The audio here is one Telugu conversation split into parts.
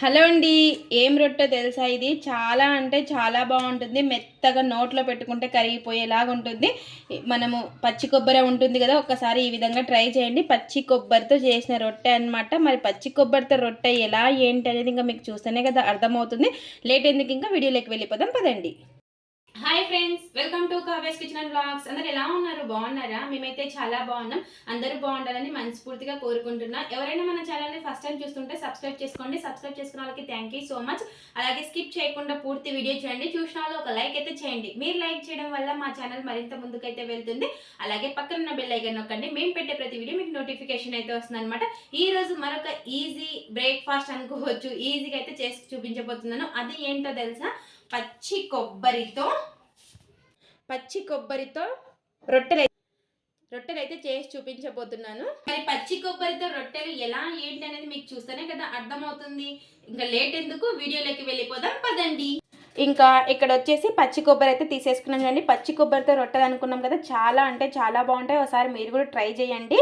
హలో అండి ఏం రొట్టె తెలుసా ఇది? చాలా అంటే చాలా బాగుంటుంది. మెత్తగా నోట్లో పెట్టుకుంటే కరిగిపోయేలాగా ఉంటుంది. మనము పచ్చి కొబ్బరి ఉంటుంది కదా ఒక్కసారి ఈ విధంగా ట్రై చేయండి. పచ్చి కొబ్బరితో చేసిన రొట్టె అన్నమాట. మరి పచ్చి కొబ్బరితో రొట్టె ఎలా ఏంటి అనేది ఇంకా మీకు చూస్తేనే కదా అర్థమవుతుంది. లేట్ ఎందుకు ఇంకా వీడియోలోకి వెళ్ళిపోదాం పదండి. Hi friends welcome to Kavya's kitchen and blogs అందరు ఎలా ఉన్నారు? బాగున్నారా? మేమైతే చాలా బాగున్నాం. అందరూ బాగుండాలని మనస్ఫూర్తిగా కోరుకుంటున్నా. ఎవరైనా మన ఛానల్ని ఫస్ట్ టైం చూస్తుంటే సబ్స్క్రైబ్ చేసుకోండి. సబ్స్క్రైబ్ చేసుకున్న వాళ్ళకి థ్యాంక్ యూ సో మచ్ అలాగే స్కిప్ చేయకుండా పూర్తి వీడియో చూడండి. చూసిన వాళ్ళు ఒక లైక్ అయితే చేయండి. మీరు లైక్ చేయడం వల్ల మా ఛానల్ మరింత ముందుకైతే వెళ్తుంది. అలాగే పక్కన ఉన్న బెల్ ఐకన్ నొక్కండి. మేము పెట్టే ప్రతి వీడియో మీకు నోటిఫికేషన్ అయితే వస్తుంది అనమాట ఈ రోజు మరొక ఈజీ బ్రేక్ఫాస్ట్ అనుకోవచ్చు. ఈజీగా అయితే చేసి చూపించబోతున్నాను. అది ఏంటో తెలుసా? పచ్చి కొబ్బరితో పచ్చి కొబ్బరితో రొట్టెలు రొట్టెలు అయితే చేసి చూపించబోతున్నాను. మరి పచ్చి కొబ్బరితో రొట్టెలు ఎలా ఏంటి అనేది మీకు చూస్తేనే కదా అర్థమవుతుంది. ఇంకా లేట్ ఎందుకు? వీడియోలోకి వెళ్ళిపోదాం పదండి. ఇంకా ఇక్కడ వచ్చేసి పచ్చి కొబ్బరి అయితే తీసేసుకున్నాం చూడండి పచ్చి కొబ్బరితో రొట్టెలు అనుకున్నాం కదా చాలా అంటే చాలా బాగుంటాయి. ఒకసారి మీరు కూడా ట్రై చేయండి.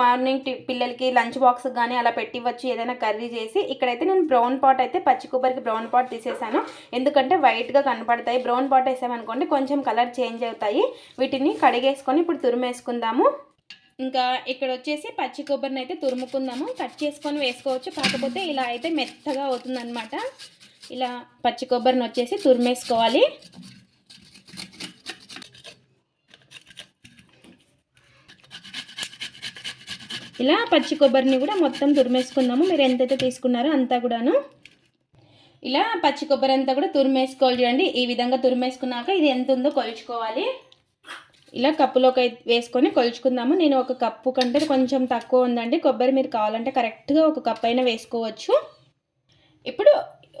మార్నింగ్ పిల్లలకి లంచ్ బాక్స్ కానీ అలా పెట్టివచ్చు ఏదైనా కర్రీ చేసి. ఇక్కడైతే నేను బ్రౌన్ పాట్ అయితే పచ్చి కొబ్బరికి బ్రౌన్ పాట్ తీసేసాను. ఎందుకంటే వైట్గా కనపడతాయి. బ్రౌన్ పాట్ వేసామనుకోండి కొంచెం కలర్ చేంజ్ అవుతాయి. వీటిని కడిగేసుకొని ఇప్పుడు తురిమేసుకుందాము. ఇంకా ఇక్కడ వచ్చేసి పచ్చి కొబ్బరిని అయితే తురుముకుందాము. కట్ చేసుకొని వేసుకోవచ్చు. కాకపోతే ఇలా అయితే మెత్తగా అవుతుందన్నమాట. ఇలా పచ్చి కొబ్బరిని వచ్చేసి తురిమేసుకోవాలి. ఇలా పచ్చి కొబ్బరిని కూడా మొత్తం తురిమేసుకుందాము. మీరు ఎంతైతే తీసుకున్నారో అంతా కూడాను. ఇలా పచ్చి కొబ్బరి అంతా కూడా తురిమేసుకోవాలి చూడండి. ఈ విధంగా తురిమేసుకున్నాక ఇది ఎంత ఉందో కొలుచుకోవాలి. ఇలా కప్పులోకి వేసుకొని కొలుచుకుందాము. నేను ఒక కప్పు కంటే కొంచెం తక్కువ ఉందండి. కొబ్బరి మీరు కావాలంటే కరెక్ట్గా ఒక కప్పు అయినా వేసుకోవచ్చు. ఇప్పుడు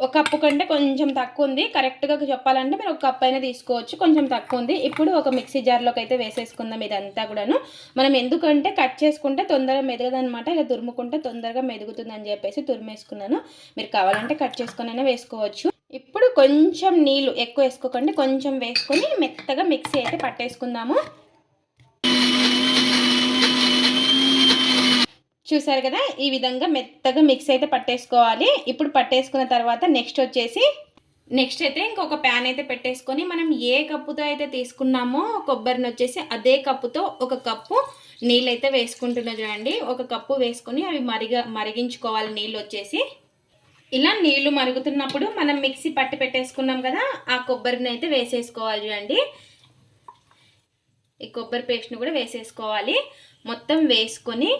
ఒక కప్పు కంటే కొంచెం తక్కువ ఉంది కరెక్ట్గా చెప్పాలంటే మీరు ఒక కప్ అయినా తీసుకోవచ్చు. కొంచెం తక్కువ ఉంది ఇప్పుడు ఒక మిక్సీ జార్లోకి అయితే వేసేసుకుందాం ఇదంతా కూడాను. మనం ఎందుకంటే కట్ చేసుకుంటే తొందరగా మెదగదనమాట ఇలా తురుముకుంటే తొందరగా మెదుగుతుందని చెప్పేసి తురిమేసుకున్నాను. మీరు కావాలంటే కట్ చేసుకునైనా అయినా వేసుకోవచ్చు. ఇప్పుడు కొంచెం నీళ్ళు ఎక్కువ వేసుకోకండి. కొంచెం వేసుకొని మెత్తగా మిక్సీ అయితే పట్టేసుకుందాము. చూసారు కదా? ఈ విధంగా మెత్తగా మిక్స్ అయితే పట్టేసుకోవాలి. ఇప్పుడు పట్టేసుకున్న తర్వాత నెక్స్ట్ వచ్చేసి నెక్స్ట్ అయితే ఇంకొక ప్యాన్ అయితే పెట్టేసుకొని మనం ఏ కప్పుతో అయితే తీసుకున్నామో కొబ్బరిని వచ్చేసి అదే కప్పుతో ఒక కప్పు నీళ్ళు అయితే వేసుకుంటున్నా చూడండి. ఒక కప్పు వేసుకొని అవి మరిగ మరిగించుకోవాలి నీళ్ళు వచ్చేసి. ఇలా నీళ్ళు మరుగుతున్నప్పుడు మనం మిక్సీ పట్టి పెట్టేసుకున్నాం కదా ఆ కొబ్బరిని అయితే వేసేసుకోవాలి చూడండి. ఈ కొబ్బరి పేస్ట్ని కూడా వేసేసుకోవాలి. మొత్తం వేసుకొని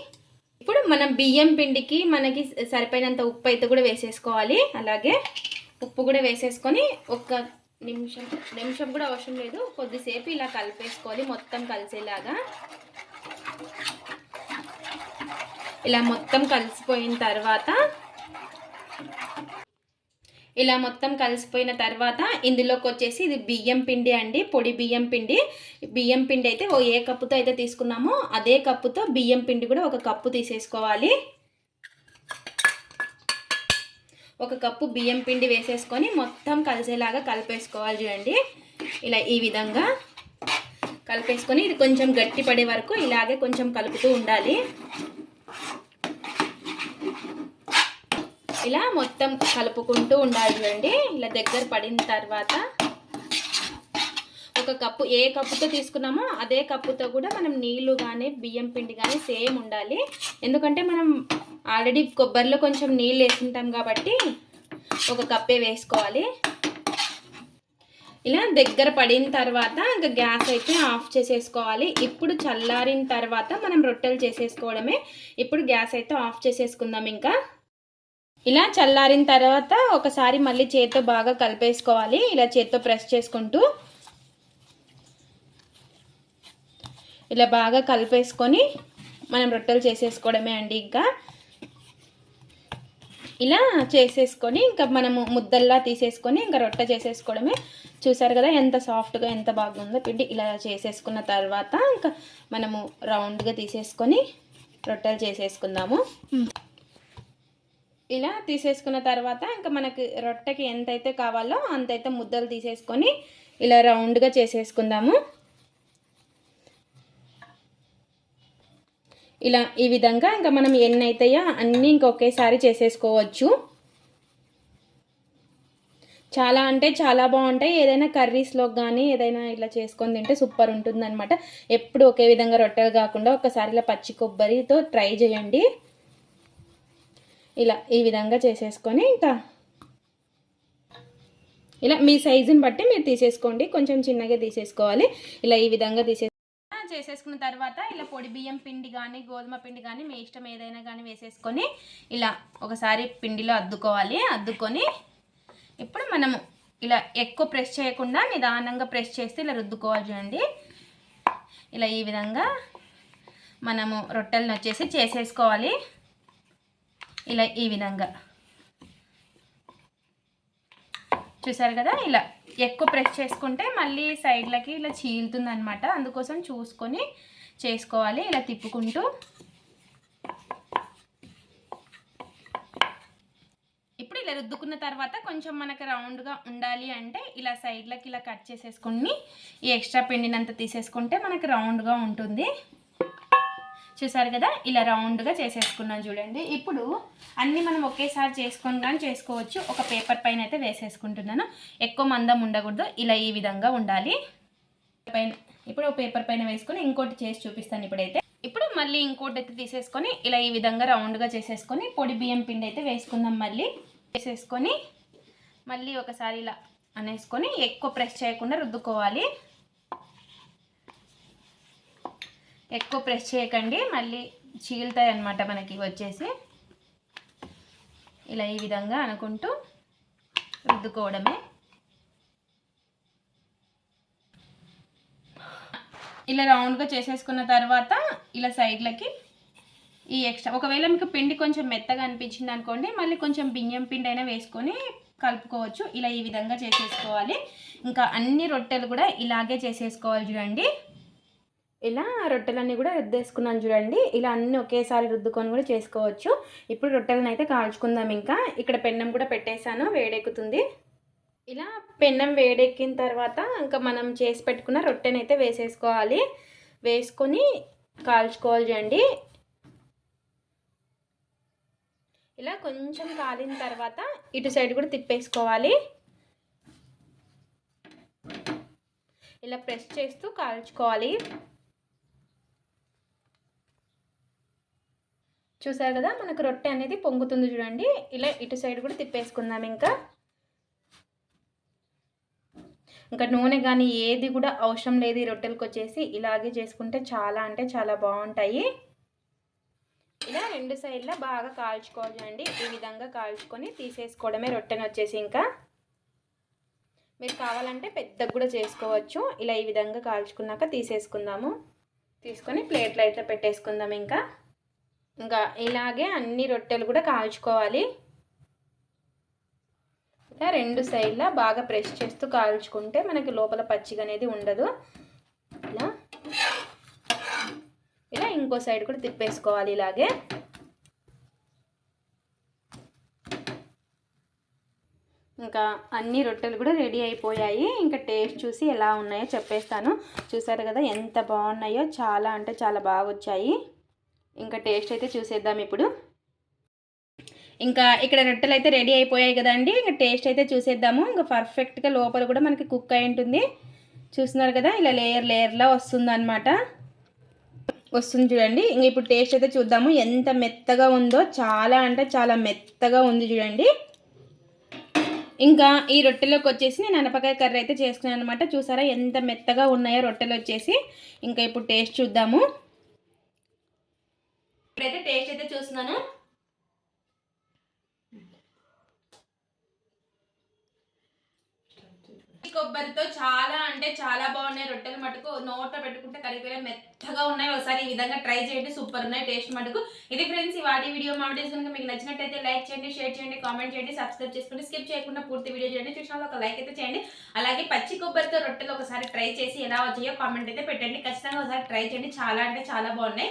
ఇప్పుడు మనం బియ్యం పిండికి మనకి సరిపోయినంత ఉప్పు అయితే కూడా వేసేసుకోవాలి. అలాగే ఉప్పు కూడా వేసేసుకొని ఒక నిమిషం నిమిషం కూడా అవసరం లేదు. కొద్దిసేపు ఇలా కలిపేసుకోవాలి మొత్తం కలిసేలాగా. ఇలా మొత్తం కలిసిపోయిన తర్వాత ఇలా మొత్తం కలిసిపోయిన తర్వాత ఇందులోకి వచ్చేసి ఇది బియ్యం పిండి అండి పొడి బియ్యం పిండి. బియ్యం పిండి అయితే ఓ ఏ కప్పుతో అయితే తీసుకున్నామో అదే కప్పుతో బియ్యం పిండి కూడా ఒక కప్పు తీసేసుకోవాలి. ఒక కప్పు బియ్యం పిండి వేసేసుకొని మొత్తం కలిసేలాగా కలిపేసుకోవాలి చూడండి. ఇలా ఈ విధంగా కలిపేసుకొని ఇది కొంచెం గట్టి పడే వరకు ఇలాగే కొంచెం కలుపుతూ ఉండాలి. ఇలా మొత్తం కలుపుకుంటూ ఉండాలి చూడండి ఇలా దగ్గర పడిన తర్వాత ఒక కప్పు ఏ కప్పుతో తీసుకున్నామో అదే కప్పుతో కూడా మనం నీళ్ళు కానీ బియ్యం పిండి కానీ సేమ్ ఉండాలి. ఎందుకంటే మనం ఆల్రెడీ కొబ్బరిలో కొంచెం నీళ్ళు వేసుంటాం కాబట్టి ఒక కప్పే వేసుకోవాలి. ఇలా దగ్గర పడిన తర్వాత ఇంకా గ్యాస్ అయితే ఆఫ్ చేసేసుకోవాలి. ఇప్పుడు చల్లారిన తర్వాత మనం రొట్టెలు చేసేసుకోవడమే. ఇప్పుడు గ్యాస్ అయితే ఆఫ్ చేసేసుకుందాం ఇంకా. ఇలా చల్లారిన తర్వాత ఒకసారి మళ్ళీ చేత్తో బాగా కలిపేసుకోవాలి. ఇలా చేత్తో ప్రెస్ చేసుకుంటూ ఇలా బాగా కలిపేసుకొని మనం రొట్టెలు చేసేసుకోవడమే అండి ఇంకా. ఇలా చేసేసుకొని ఇంకా మనము ముద్దల్లా తీసేసుకొని ఇంకా రొట్టె చేసేసుకోవడమే. చూసారు కదా ఎంత సాఫ్ట్గా ఎంత బాగుందో పిండి. ఇలా చేసేసుకున్న తర్వాత ఇంకా మనము రౌండ్గా తీసేసుకొని రొట్టెలు చేసేసుకుందాము. ఇలా తీసేసుకున్న తర్వాత ఇంకా మనకి రొట్టెకి ఎంతైతే కావాలో అంతైతే ముద్దలు తీసేసుకొని ఇలా రౌండ్గా చేసేసుకుందాము. ఇలా ఈ విధంగా ఇంకా మనం ఎన్ని అవుతాయో అన్నీ ఇంకొకేసారి చేసేసుకోవచ్చు. చాలా అంటే చాలా బాగుంటాయి. ఏదైనా కర్రీస్లో కానీ ఏదైనా ఇలా చేసుకొని తింటే సూపర్ ఉంటుంది అనమాట ఎప్పుడు ఒకే విధంగా రొట్టెలు కాకుండా ఒకసారి ఇలా పచ్చి కొబ్బరితో ట్రై చేయండి. ఇలా ఈ విధంగా చేసేసుకొని ఇంకా ఇలా మీ సైజుని బట్టి మీరు తీసేసుకోండి. కొంచెం చిన్నగా తీసేసుకోవాలి. ఇలా ఈ విధంగా తీసే చేసేసుకున్న తర్వాత ఇలా పొడి బియ్యం పిండి కానీ గోధుమ పిండి కానీ మీ ఇష్టం ఏదైనా కానీ వేసేసుకొని ఇలా ఒకసారి పిండిలో అద్దుకోవాలి. అద్దుకొని ఇప్పుడు మనము ఇలా ఎక్కువ ప్రెస్ చేయకుండా నిదానంగా ప్రెస్ చేస్తే ఇలా రుద్దుకోవాలి చూడండి. ఇలా ఈ విధంగా మనము రొట్టెలను వచ్చేసి చేసేసుకోవాలి. ఇలా ఈ విధంగా. చూసారు కదా? ఇలా ఎక్కువ ప్రెస్ చేసుకుంటే మళ్ళీ సైడ్లకి ఇలా చీలుతుంది అనమాట అందుకోసం చూసుకొని చేసుకోవాలి. ఇలా తిప్పుకుంటూ. ఇప్పుడు ఇలా రుద్దుకున్న తర్వాత కొంచెం మనకు రౌండ్గా ఉండాలి అంటే ఇలా సైడ్లకి ఇలా కట్ చేసేసుకుని ఈ ఎక్స్ట్రా పిండినంత తీసేసుకుంటే మనకు రౌండ్గా ఉంటుంది. చూసారు కదా? ఇలా రౌండ్గా చేసేసుకున్నాం చూడండి. ఇప్పుడు అన్నీ మనం ఒకేసారి చేసుకొని కానీ చేసుకోవచ్చు. ఒక పేపర్ పైన అయితే వేసేసుకుంటున్నాను. ఎక్కువ మందం ఉండకూడదు. ఇలా ఈ విధంగా ఉండాలి. పైన ఇప్పుడు ఒక పేపర్ పైన వేసుకొని ఇంకోటి చేసి చూపిస్తాను ఇప్పుడైతే. ఇప్పుడు మళ్ళీ ఇంకోటి అయితే తీసేసుకొని ఇలా ఈ విధంగా రౌండ్గా చేసేసుకొని పొడి బియ్యం పిండి అయితే వేసుకుందాం మళ్ళీ. వేసేసుకొని మళ్ళీ ఒకసారి ఇలా అనేసుకొని ఎక్కువ ప్రెస్ చేయకుండా రుద్దుకోవాలి. ఎక్కువ ప్రెస్ చేయకండి. మళ్ళీ చీల్తాయి అనమాట మనకి వచ్చేసి. ఇలా ఈ విధంగా అనుకుంటూ రుద్దుకోవడమే. ఇలా రౌండ్గా చేసేసుకున్న తర్వాత ఇలా సైడ్లకి ఈ ఎక్స్ట్రా ఒకవేళ మీకు పిండి కొంచెం మెత్తగా అనిపించింది అనుకోండి మళ్ళీ కొంచెం బియ్యం పిండి అయినా వేసుకొని కలుపుకోవచ్చు. ఇలా ఈ విధంగా చేసేసుకోవాలి. ఇంకా అన్ని రొట్టెలు కూడా ఇలాగే చేసేసుకోవాలి చూడండి. ఇలా రొట్టెలన్నీ కూడా రుద్దేసుకున్నాను చూడండి. ఇలా అన్నీ ఒకేసారి రుద్దుకొని కూడా చేసుకోవచ్చు. ఇప్పుడు రొట్టెలను అయితే కాల్చుకుందాం ఇంకా. ఇక్కడ పెన్నం కూడా పెట్టేశాను వేడెక్కుతుంది. ఇలా పెన్నం వేడెక్కిన తర్వాత ఇంకా మనం చేసి పెట్టుకున్న రొట్టెనైతే వేసేసుకోవాలి. వేసుకొని కాల్చుకోవాలి చూడండి. ఇలా కొంచెం కాలిన తర్వాత ఇటు సైడ్ కూడా తిప్పేసుకోవాలి. ఇలా ప్రెస్ చేస్తూ కాల్చుకోవాలి. చూసారు కదా మనకు రొట్టె అనేది పొంగుతుంది చూడండి. ఇలా ఇటు సైడ్ కూడా తిప్పేసుకుందాం ఇంకా. ఇంకా నూనె కానీ ఏది కూడా అవసరం లేదు ఈ రొట్టెలకు వచ్చేసి. ఇలాగే చేసుకుంటే చాలా అంటే చాలా బాగుంటాయి. ఇలా రెండు సైడ్లో బాగా కాల్చుకోవాలి ఈ విధంగా కాల్చుకొని తీసేసుకోవడమే రొట్టెని వచ్చేసి ఇంకా. మీరు కావాలంటే పెద్దగా కూడా చేసుకోవచ్చు. ఇలా ఈ విధంగా కాల్చుకున్నాక తీసేసుకుందాము. తీసుకొని ప్లేట్లో అయితే పెట్టేసుకుందాం ఇంకా. ఇంకా ఇలాగే అన్ని రొట్టెలు కూడా కాల్చుకోవాలి. ఇలా రెండు సైడ్లా బాగా ప్రెస్ చేస్తూ కాల్చుకుంటే మనకి లోపల పచ్చిగా అనేది ఉండదు. ఇలా. ఇలా ఇంకో సైడ్ కూడా తిప్పేసుకోవాలి ఇలాగే. ఇంకా అన్ని రొట్టెలు కూడా రెడీ అయిపోయాయి. ఇంకా టేస్ట్ చూసి ఎలా ఉన్నాయో చెప్పేస్తాను. చూసారు కదా ఎంత బాగున్నాయో చాలా అంటే చాలా బాగా వచ్చాయి. ఇంకా టేస్ట్ అయితే చూసేద్దాం ఇప్పుడు. ఇంకా ఇక్కడ రొట్టెలు అయితే రెడీ అయిపోయాయి కదండి. ఇంకా టేస్ట్ అయితే చూసేద్దాము. ఇంకా పర్ఫెక్ట్గా లోపల కూడా మనకి కుక్ అయి ఉంటుంది. చూస్తున్నారు కదా ఇలా లేయర్ లేయర్లా వస్తుందన్నమాట. వస్తుంది చూడండి. ఇంక ఇప్పుడు టేస్ట్ అయితే చూద్దాము. ఎంత మెత్తగా ఉందో చాలా అంటే చాలా మెత్తగా ఉంది చూడండి. ఇంకా ఈ రొట్టెలోకి వచ్చేసి నేను అనపకాయ కర్రీ అయితే చేసుకున్నాను అనమాట చూసారా ఎంత మెత్తగా ఉన్నాయో రొట్టెలు వచ్చేసి. ఇంకా ఇప్పుడు టేస్ట్ చూద్దాము. ఇప్పుడైతే టేస్ట్ అయితే చూస్తున్నాను. కొబ్బరితో చాలా అంటే చాలా బాగున్నాయి రొట్టెలు మటుకు. నోట్లో పెట్టుకుంటే కరిగిపోయిన మెత్తగా ఉన్నాయి. ఒకసారి ఈ విధంగా ట్రై చేయండి. సూపర్ ఉన్నాయి టేస్ట్ మటుకు. ఇది ఫ్రెండ్స్ ఈ వాటి వీడియో మామిడేస్ కనుక మీకు నచ్చినట్టయితే లైక్ చేయండి షేర్ చేయండి కామెంట్ చేయండి సబ్స్క్రైబ్ చేసుకోండి స్కిప్ చేయకుండా పూర్తి వీడియో చేయండి చూసిన ఒక లైక్ అయితే చేయండి. అలాగే పచ్చి కొబ్బరితో రొట్టెలు ఒకసారి ట్రై చేసి ఎలా వచ్చాయో కామెంట్ అయితే పెట్టండి. ఖచ్చితంగా ఒకసారి ట్రై చేయండి. చాలా అంటే చాలా బాగున్నాయి.